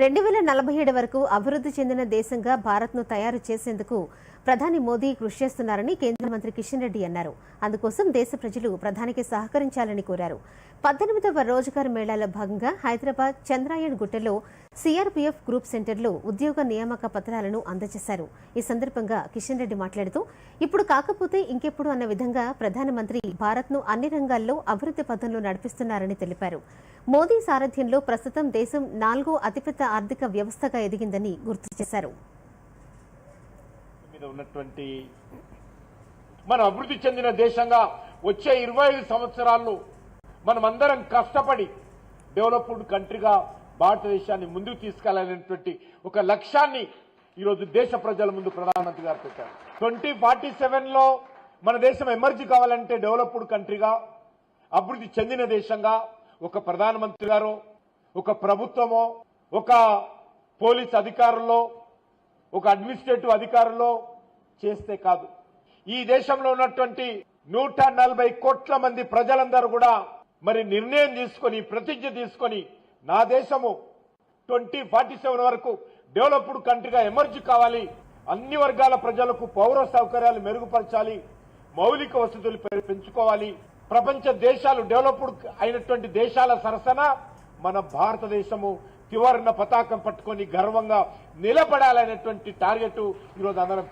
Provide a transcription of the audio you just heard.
రెండు వేల నలభై ఏడు వరకు అభివృద్ధి చెందిన దేశంగా భారత్ను తయారు చేసేందుకు ప్రధాని మోదీ కృషి చేస్తున్నారని కేంద్ర మంత్రి కిషన్ రెడ్డి అన్నారు. అందుకోసం దేశ ప్రజలు ప్రధానికి సహకరించాలని కోరారు. పద్దెనిమిదవ రోజుగారు మేళాలో భాగంగా హైదరాబాద్ చంద్రాయణ్ గుట్టలో సిఆర్పీఎఫ్ గ్రూప్ సెంటర్లో ఉద్యోగ నియామక పత్రాలను అందజేశారు. ఈ సందర్భంగా కిషన్ రెడ్డి మాట్లాడుతూ ఇప్పుడు కాకపోతే ఇంకెప్పుడు అన్న విధంగా ప్రధానమంత్రి భారత్ను అన్ని రంగాల్లో అభివృద్ధి పథంలో నడిపిస్తున్నారని తెలిపారు. మోదీ సారథ్యంలో ప్రస్తుతం దేశం నాలుగో అతిపెద్ద ఆర్థిక వ్యవస్థగా ఎదిగిందని గుర్తు చేశారు. ఉన్నటువంటి మనం అభివృద్ధి చెందిన దేశంగా వచ్చే ఇరవై ఐదు సంవత్సరాల్లో మనం అందరం కష్టపడి డెవలప్డ్ కంట్రీగా భారతదేశాన్ని ముందుకు తీసుకెళ్ళాలనేటువంటి ఒక లక్ష్యాన్ని ఈరోజు దేశ ప్రజల ముందు ప్రధానమంత్రి గారు పెట్టారు. ట్వంటీ ఫార్టీ సెవెన్లో మన దేశం ఎమర్జీ కావాలంటే డెవలప్డ్ కంట్రీగా అభివృద్ధి చెందిన దేశంగా ఒక ప్రధానమంత్రి గారో ఒక ప్రభుత్వమో ఒక పోలీస్ అధికారుల్లో ఒక అడ్మినిస్ట్రేటివ్ అధికారుల్లో చేస్తే కాదు. ఈ దేశంలో ఉన్నటువంటి నూట నలభై కోట్ల మంది ప్రజలందరూ కూడా మరి నిర్ణయం తీసుకొని ప్రతిజ్ఞ తీసుకొని నా దేశము ట్వంటీ ఫార్టీ సెవెన్ వరకు డెవలప్డ్ కంట్రీగా ఎమర్జ్ కావాలి. అన్ని వర్గాల ప్రజలకు పౌర సౌకర్యాలు మెరుగుపరచాలి. మౌలిక వసతులు పెంచుకోవాలి. ప్రపంచ దేశాలు డెవలప్డ్ అయినటువంటి దేశాల సరసన మన భారతదేశము త్రివర్ణ పతాకం పట్టుకొని గర్వంగా నిలబడాలనేటువంటి టార్గెట్ ఈరోజు అందరం